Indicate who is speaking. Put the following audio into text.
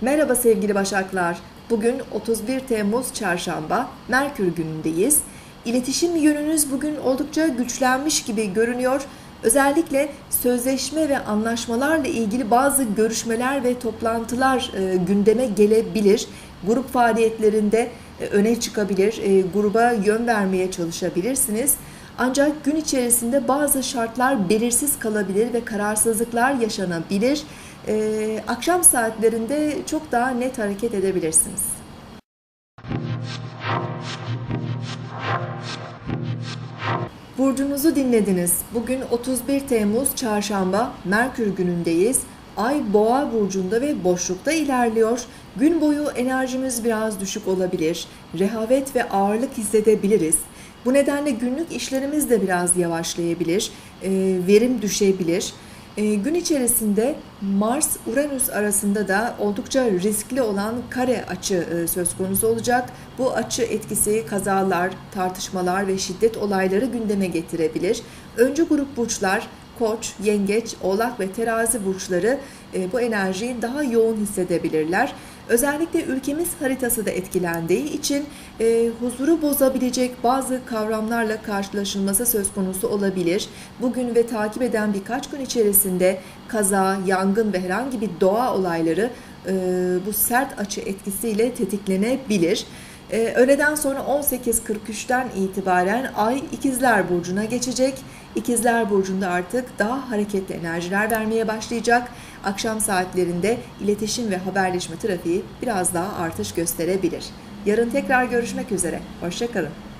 Speaker 1: Merhaba sevgili Başaklar. Bugün 31 Temmuz Çarşamba, Merkür günündeyiz. İletişim yönünüz bugün oldukça güçlenmiş gibi görünüyor. Özellikle sözleşme ve anlaşmalarla ilgili bazı görüşmeler ve toplantılar e, gündeme gelebilir. Grup faaliyetlerinde öne çıkabilir, e, gruba yön vermeye çalışabilirsiniz. Ancak gün içerisinde bazı şartlar belirsiz kalabilir ve kararsızlıklar yaşanabilir. Ee, akşam saatlerinde çok daha net hareket edebilirsiniz. Burcunuzu dinlediniz. Bugün 31 Temmuz Çarşamba, Merkür günündeyiz. Ay Boğa burcunda ve boşlukta ilerliyor. Gün boyu enerjimiz biraz düşük olabilir. Rehavet ve ağırlık hissedebiliriz. Bu nedenle günlük işlerimiz de biraz yavaşlayabilir. Ee, verim düşebilir. E, gün içerisinde Mars-Uranüs arasında da oldukça riskli olan kare açı e, söz konusu olacak. Bu açı etkisi kazalar, tartışmalar ve şiddet olayları gündeme getirebilir. Öncü grup burçlar Koç, Yengeç, Oğlak ve Terazi burçları e, bu enerjiyi daha yoğun hissedebilirler. Özellikle ülkemiz haritası da etkilendiği için e, huzuru bozabilecek bazı kavramlarla karşılaşılması söz konusu olabilir. Bugün ve takip eden birkaç gün içerisinde kaza, yangın ve herhangi bir doğa olayları e, bu sert açı etkisiyle tetiklenebilir. Ee, öğleden sonra 18.43'ten itibaren Ay İkizler Burcu'na geçecek. İkizler Burcu'nda artık daha hareketli enerjiler vermeye başlayacak. Akşam saatlerinde iletişim ve haberleşme trafiği biraz daha artış gösterebilir. Yarın tekrar görüşmek üzere. Hoşçakalın.